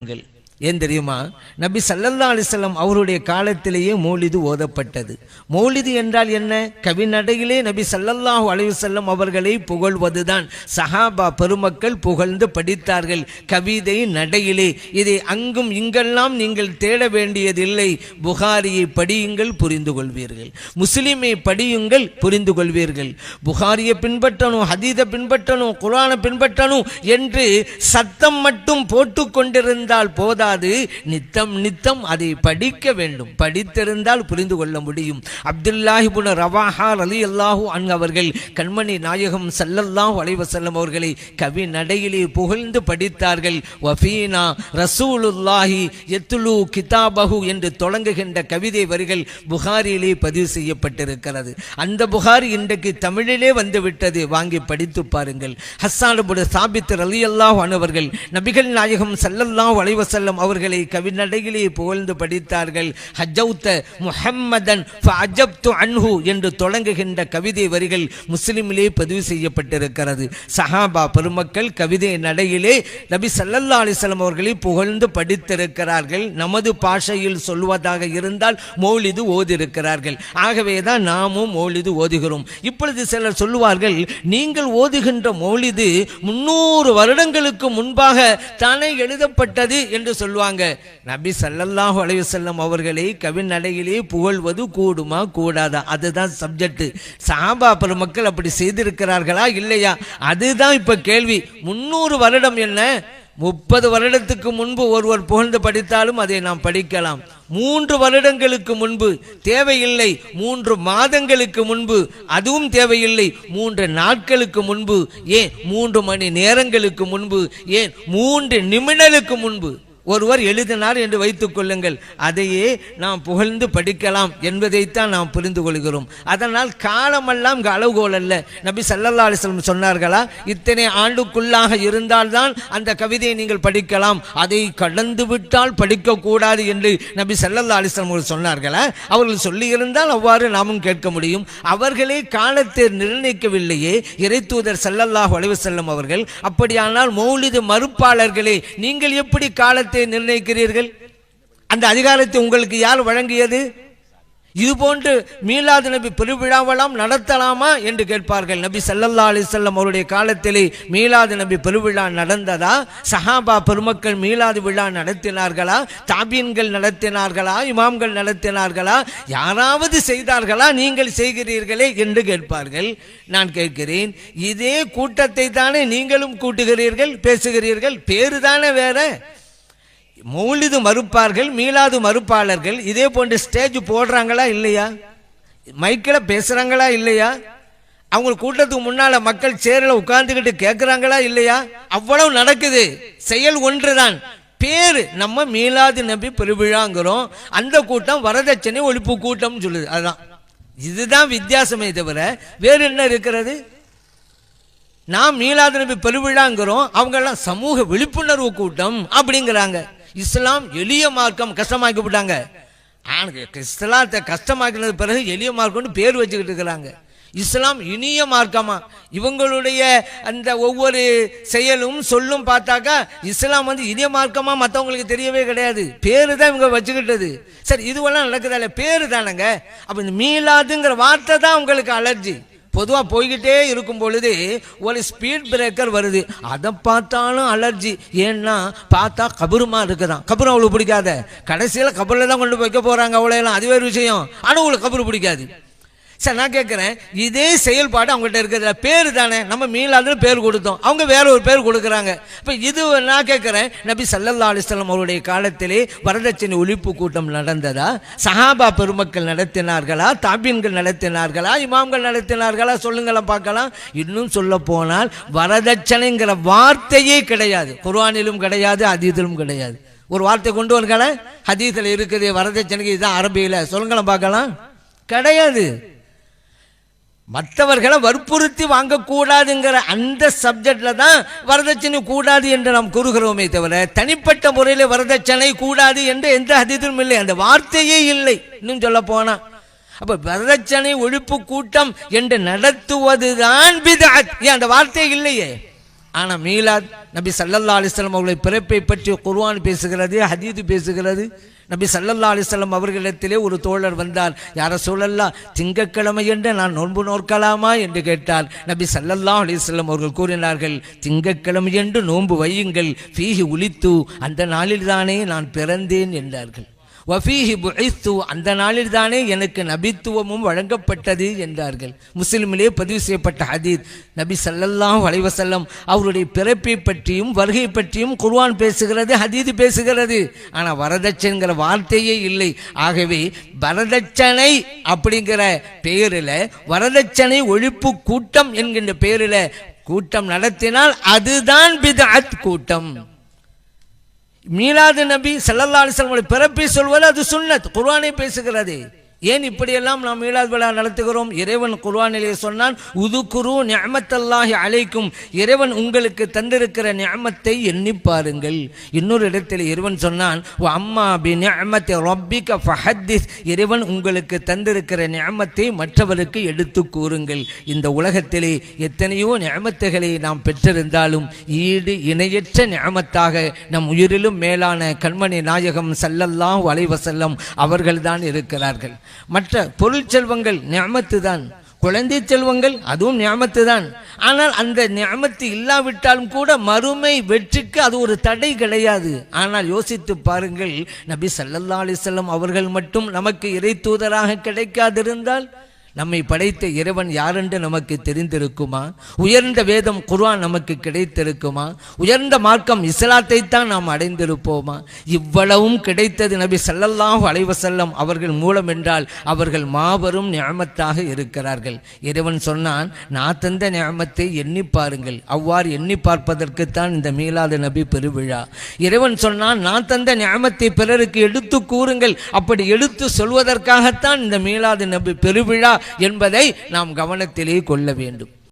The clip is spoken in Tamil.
എങ്കിൽ ஏன் தெரியுமா? நபி சல்லல்லா அலிசல்லாம் அவருடைய காலத்திலேயே மௌலிது ஓதப்பட்டது. மௌலிது என்றால் என்ன? கவிநடையிலே நபி சல்லல்லாஹூ அலைவசல்லம் அவர்களை புகழ்வதுதான். சஹாபா பெருமக்கள் புகழ்ந்து படித்தார்கள். கவிதை நடையிலே. இதை அங்கும் இங்கெல்லாம் நீங்கள் தேட வேண்டியதில்லை. புகாரியை படியுங்கள் புரிந்து கொள்வீர்கள் முஸ்லிமை படியுங்கள் புரிந்து கொள்வீர்கள் புகாரியை பின்பற்றணும் ஹதீதை பின்பற்றணும் குரானை பின்பற்றணும் என்று சத்தம் மட்டும் போட்டுக்கொண்டிருந்தால் போதா? கூடாது நித்தம் நித்தம் அதை படிக்க வேண்டும். படித்திருந்தால் புரிந்து கொள்ள முடியும். அப்துல்லாஹிபுன ரவாஹா அலி அல்லாஹூ அன் அவர்கள் கண்மணி நாயகம் சல்லல்லாஹு அலைவசல்லம் அவர்களை கவி நடையிலே புகழ்ந்து படித்தார்கள். வஃபீனா ரசூலுல்லாஹி எத்துலு கிதாபஹு என்று தொடங்குகின்ற கவிதை வரிகள் புகாரியிலே பதிவு செய்யப்பட்டிருக்கிறது. அந்த புகாரி இன்றைக்கு தமிழிலே வந்துவிட்டது. வாங்கி படித்து பாருங்கள். ஹஸ்ஸானுபுட சாபித் அலி அல்லாஹ் அவர்கள் நபிகள் நாயகம் சல்லல்லாஹு அலைவசல்லம் அவர்களை கவிநடையிலே புகழ்ந்து படித்தார்கள். ஹஜௌத்த முஹம்மதன் அஜப்து அன்ஹு என்று தொடங்குகின்ற கவிதை வரிகள் முஸ்லிமிலே பதிவு செய்யப்பட்டிருக்கிறது. சஹாபா பெருமக்கள் கவிதை நடையிலே நபி சல்லல்லா அலிஸ்லாம் அவர்களை புகழ்ந்து படித்திருக்கிறார்கள். நமது பாஷையில் சொல்வதாக இருந்தால் மௌலிது ஓதிருக்கிறார்கள் ஆகவே தான் நாமும் மௌலிது ஓதுகிறோம். இப்பொழுது சிலர் சொல்லுவார்கள் நீங்கள் ஓதுகின்ற மௌலிது முன்னூறு வருடங்களுக்கு முன்பாக தானே எழுதப்பட்டது? என்று சொல்லுவாங்க. நபி சல்லல்லாஹு அலைய செல்லம் அவர்களை கவிநடையிலே புகழ்வது கூடுமா கூடாதா? அதுதான் சப்ஜெக்ட் சாபா பெருமக்கள் அப்படி செய்திருக்கிறார்களா இல்லையா? அதுதான் இப்ப கேள்வி. முன்னூறு வருடம் என்ன? முப்பது வருடத்துக்கு முன்பு ஒருவர் புகழ்ந்து படித்தாலும் அதை நாம் படிக்கலாம். மூன்று வருடங்களுக்கு முன்பு தேவையில்லை. மூன்று மாதங்களுக்கு முன்பு அதுவும் தேவையில்லை. மூன்று நாட்களுக்கு முன்பு ஏன்? மூன்று மணி நேரங்களுக்கு முன்பு ஏன்? மூன்று நிமிடலுக்கு முன்பு. ஒருவர் எழுதினார் என்று வைத்துக் கொள்ளுங்கள். அதையே நாம் புகழ்ந்து படிக்கலாம் என்பதைத்தான் நாம் புரிந்து கொள்கிறோம். அதனால் காலமெல்லாம் அளவுகோல் அல்ல. நபி சல்லல்லா அலிஸ்லம் சொன்னார்களா? இத்தனை ஆண்டுக்குள்ளாக இருந்தால்தான் அந்த கவிதையை நீங்கள் படிக்கலாம். அதை கடந்து விட்டால் படிக்கக்கூடாது என்று நபி சல்லல்லா அலிஸ்லம் அவர்கள் சொன்னார்களா? அவர்கள் சொல்லியிருந்தால் அவ்வாறு நாமும் கேட்க முடியும். அவர்களே காலத்தை நிர்ணயிக்கவில்லையே. இறைத்தூதர் சல்லல்லாஹ் அலைவசல்லம் அவர்கள் அப்படியானால் மௌலிது மறுப்பாளர்களே நீங்கள் எப்படி காலத்தை நிர்ணயிக்கிறீர்கள்? அந்த அதிகாரத்தை உங்களுக்கு யார் வழங்கியது? இது போன்று மீலாது நபி பெருவிழாவெல்லாம் நடத்தலாமா என்று கேட்பார்கள். நபி சல்லல்லா அலிசல்லம் அவருடைய காலத்திலே மீலாது நபி பெருவிழா நடந்ததா? சஹாபா பெருமக்கள் மீலாது விழா நடத்தினார்களா? தாபீன்கள் நடத்தினார்களா? இமாம்கள் நடத்தினார்களா? யாராவது செய்தார்களா? நீங்கள் செய்கிறீர்களே என்று கேட்பார்கள். நான் கேட்கிறேன் இதே கூட்டத்தை தானே நீங்களும் கூட்டுகிறீர்கள் பேசுகிறீர்கள்? பேரு தானே வேற. மௌலிது மறுப்பார்கள் மீளாது மறுப்பாளர்கள். இதே போன்ற ஸ்டேஜ் போடுறாங்களா இல்லையா? மைக்கில் பேசுறாங்களா இல்லையா? அவங்க கூட்டத்துக்கு முன்னால மக்கள் சேரில் உட்கார்ந்துக்கிட்டு கேட்குறாங்களா இல்லையா? அவ்வளவு நடக்குது. செயல் ஒன்றுதான். பேர் நம்ம மீளாது நபி பெருவிழாங்கிறோம். அந்த கூட்டம் வரதட்சணை ஒழிப்பு கூட்டம்னு சொல்லுது. அதுதான் இதுதான் வித்தியாசமே தவிர வேறு என்ன இருக்கிறது? நாம் மீளாது நபி பெருவிழாங்கிறோம். அவங்கெல்லாம் சமூக விழிப்புணர்வு கூட்டம் அப்படிங்கிறாங்க. இஸ்லாம் எளிய மார்க்கம் கஷ்டமாக்கி விட்டாங்க. ஆனால் இஸ்லாத்தை கஷ்டமாக்கினது பிறகு எளிய மார்க்கம்னு பேர் வச்சுக்கிட்டு இருக்கிறாங்க. இஸ்லாம் இனிய மார்க்கமா? இவங்களுடைய அந்த ஒவ்வொரு செயலும் சொல்லும் பார்த்தாக்கா இஸ்லாம் வந்து இனிய மார்க்கமா மற்றவங்களுக்கு தெரியவே கிடையாது. பேரு தான் இவங்க வச்சுக்கிட்டது. சரி இதுவெல்லாம் நடக்குதால? பேரு தானங்க அப்போ இந்த மீளாதுங்கிற வார்த்தை தான் உங்களுக்கு அலர்ஜி. பொதுவாக போய்கிட்டே இருக்கும் பொழுது ஒரு ஸ்பீட் பிரேக்கர் வருது. அதை பார்த்தாலும் அலர்ஜி ஏன்னா பார்த்தா கபருமா இருக்குதான். கபரும் அவளுக்கு பிடிக்காத. கடைசியில் கபரில் தான் கொண்டு வைக்க போகிறாங்க அவ்வளோ எல்லாம் அது வேறு விஷயம். ஆனால் உங்களுக்கு கபரு பிடிக்காது. சரி நான் கேட்குறேன் இதே செயல்பாடு அவங்கள்ட்ட இருக்கிறதுல பேர் தானே. நம்ம மீளாதுன்னு பேர் கொடுத்தோம். அவங்க வேற ஒரு பேர் கொடுக்குறாங்க. இப்போ இது நான் கேட்குறேன் நபி சல்லல்லா அலிஸ்லாம் அவருடைய காலத்திலே வரதட்சணை ஒழிப்பு கூட்டம் நடந்ததா? சஹாபா பெருமக்கள் நடத்தினார்களா? தாபீன்கள் நடத்தினார்களா? இமாம்கள் நடத்தினார்களா? சொல்லுங்களேன் பார்க்கலாம். இன்னும் சொல்ல போனால் வரதட்சணைங்கிற வார்த்தையே கிடையாது. குர்வானிலும் கிடையாது அதீதிலும் கிடையாது. ஒரு வார்த்தை கொண்டு வரங்களேன் ஹதீஸில் இருக்குது வரதட்சணைக்கு இதுதான் அரபியில். சொல்லுங்களேன் பார்க்கலாம். கிடையாது. மற்றவர்களை வற்புறுத்தி வாங்கக்கூடாதுங்கிற அந்த சப்ஜெக்டில் தான் வரதட்சணை கூடாது என்று நாம் கூறுகிறோமே தவிர தனிப்பட்ட முறையில் வரதட்சணை கூடாது என்று எந்த அதிதும் இல்லை. அந்த வார்த்தையே இல்லை. இன்னும் சொல்ல போனால் அப்போ வரதட்சணை ஒழிப்பு கூட்டம் என்று நடத்துவதுதான் பிதாத் ஏன் அந்த வார்த்தை இல்லையே? ஆனால் மீலாத் நபி சல்லல்லா அலிஸ்லாம் அவர்களை பிறப்பை பற்றி குர்வான் பேசுகிறது ஹதீது பேசுகிறது. நபி சல்லல்லா அலிஸ்லாம் அவர்களிடத்திலே ஒரு தோழர் வந்தார். யார சூழல்லா திங்கக்கிழமை என்று நான் நோன்பு நோக்கலாமா என்று கேட்டார். நபி சல்லல்லா அலிஸ்லாம் அவர்கள் கூறினார்கள் திங்கக்கிழமை என்று நோன்பு வையுங்கள். பீகி உளித்து அந்த நாளில்தானே நான் பிறந்தேன் என்றார்கள். வஃபீஹி புஇஸ்து அந்த நாளில் தானே எனக்கு நபித்துவமும் வழங்கப்பட்டது என்றார்கள். முஸ்லிமிலே பதிவு செய்யப்பட்ட ஹதீத். நபி ஸல்லல்லாஹு வலைவசல்லம் அவருடைய பிறப்பை பற்றியும் வருகை பற்றியும் குர்வான் பேசுகிறது ஹதீது பேசுகிறது. ஆனால் வரதட்சணைங்கிற வார்த்தையே இல்லை. ஆகவே வரதட்சணை அப்படிங்கிற பெயரில் வரதட்சணை ஒழிப்பு கூட்டம் என்கின்ற பெயரில் கூட்டம் நடத்தினால் அதுதான் பிதாத் கூட்டம். மீலாது நபி ஸல்லல்லாஹு அலைஹி பிறப்பை சொல்வது அது சுன்னத் குர்வானை பேசுகிறது. ஏன் இப்படியெல்லாம் நாம் மீலாத் விழா நடத்துகிறோம்? இறைவன் குர்வானிலே சொன்னான் உதுகுரு நிஅமத்தல்லாஹி அழைக்கும் இறைவன் உங்களுக்கு தந்திருக்கிற ஞாமத்தை எண்ணி பாருங்கள். இன்னொரு இடத்தில் இறைவன் சொன்னான் அம்மா பி ஞாமத்தை ரப்பிக ஃபஹத்திஸ். இறைவன் உங்களுக்கு தந்திருக்கிற ஞாமத்தை மற்றவருக்கு எடுத்து கூறுங்கள். இந்த உலகத்திலே எத்தனையோ ஞாமத்துகளை நாம் பெற்றிருந்தாலும் ஈடு இணையற்ற ஞாமத்தாக நம் உயிரிலும் மேலான கண்மணி நாயகம் சல்லல்லாம் வளைவசல்லம் அவர்கள்தான் இருக்கிறார்கள். மற்ற பொருள் செல்வங்கள் நியமத்து தான் குழந்தை செல்வங்கள் அதுவும் நியமத்து தான் ஆனால் அந்த நியமத்து இல்லாவிட்டாலும் கூட மறுமை வெற்றிக்கு அது ஒரு தடை கிடையாது. ஆனால் யோசித்து பாருங்கள் நபி சல்லல்லா அலிசல்லம் அவர்கள் மட்டும் நமக்கு இறை தூதராக கிடைக்காதிருந்தால் நம்மை படைத்த இறைவன் யாரென்று நமக்கு தெரிந்திருக்குமா? உயர்ந்த வேதம் குர்வான் நமக்கு கிடைத்திருக்குமா? உயர்ந்த மார்க்கம் இஸ்லாத்தை தான் நாம் அடைந்திருப்போமா? இவ்வளவும் கிடைத்தது நபி ஸல்லல்லாஹு அலைஹி வஸல்லம் அவர்கள் மூலம் என்றால் அவர்கள் மாபெரும் நியமத்தாக இருக்கிறார்கள். இறைவன் சொன்னான் நான் தந்த நியமத்தை எண்ணி பாருங்கள். அவ்வாறு எண்ணி பார்ப்பதற்குத்தான் இந்த மீலாது நபி பெருவிழா. இறைவன் சொன்னான் நான் தந்த நியமத்தை பிறருக்கு எடுத்து கூறுங்கள். அப்படி எடுத்து சொல்வதற்காகத்தான் இந்த மீலாது நபி பெருவிழா என்பதை நாம் கவனத்திலே கொள்ள வேண்டும்.